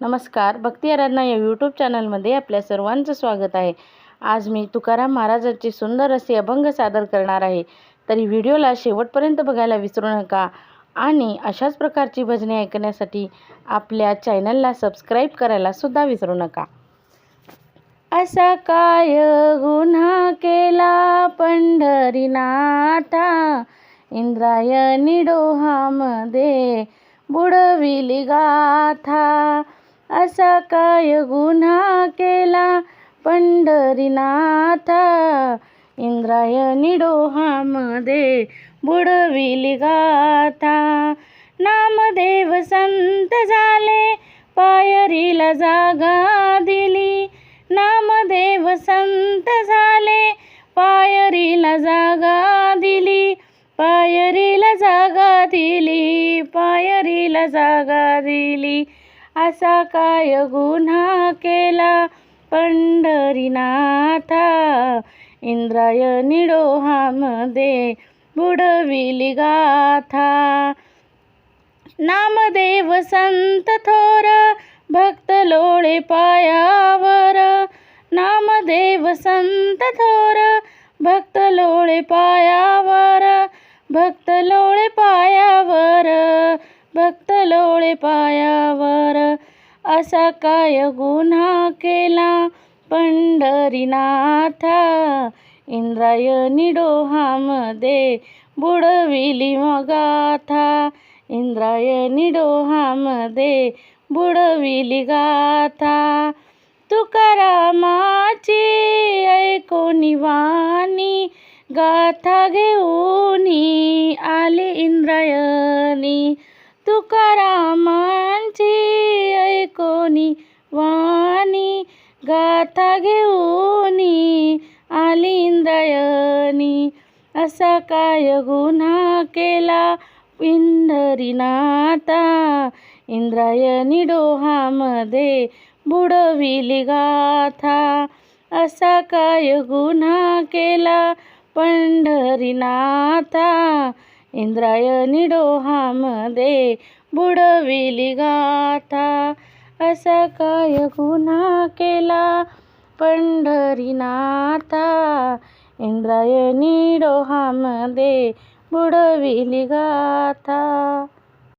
नमस्कार भक्ती आराधना या यूट्यूब चॅनलमध्ये आपल्या सर्वांचं स्वागत आहे. आज मी तुकाराम महाराजांचे सुंदर असे अभंग सादर करणार आहे. तरी व्हिडिओला शेवटपर्यंत बघायला विसरू नका आणि अशाच प्रकारची भजने ऐकण्यासाठी आपल्या चॅनलला सबस्क्राईब करायला सुद्धा विसरू नका. असा काय गुन्हा केला पंढरीनाथा? इंद्रायणी डोहामध्ये बुडविली गाथा. असा काय गुन्हा केला? पंढरीनाथा इंद्रायणी डोहामध्ये बुडविली गाथा. नामदेव संत झाले पायरीला जागा दिली. नामदेव संत झाले पायरीला जागा दिली. पायरीला जागा दिली पायरीला जागा दिली. असा काय गुन्हा केला? पंढरीनाथा इंद्रायणी डोहामध्ये बुडविली गाथा. नामदेव संत थोर भक्त लोळे पायावर. नामदेव संत थोर भक्त लोळे पायावर. भक्त लोळे पाया भक्त लोळे पायावर असा काय गुन्हा केला? पंढरीनाथा इंद्रायणी डोहामध्ये बुडविली मगाथा इंद्रायणी डोहामध्ये बुडविली गाथा. तुकारामाची ऐकोनी वाणी गाथा घेऊनी आली इंद्रायणी. तुकारामांची ऐकोनी वाणी गाथा घेऊनी आली असा काय गुन्हा केला पंढरीनाथा इंद्रायणी डोहामध्ये बुडविली गाथा. असा काय गुन्हा केला पंढरीनाथा इंद्रायणी डोहामध्ये बुडविली गाथा. असा काय गुन्हा केला पंढरीनाथा? इंद्रायणी डोहामध्ये बुडविली गाथा.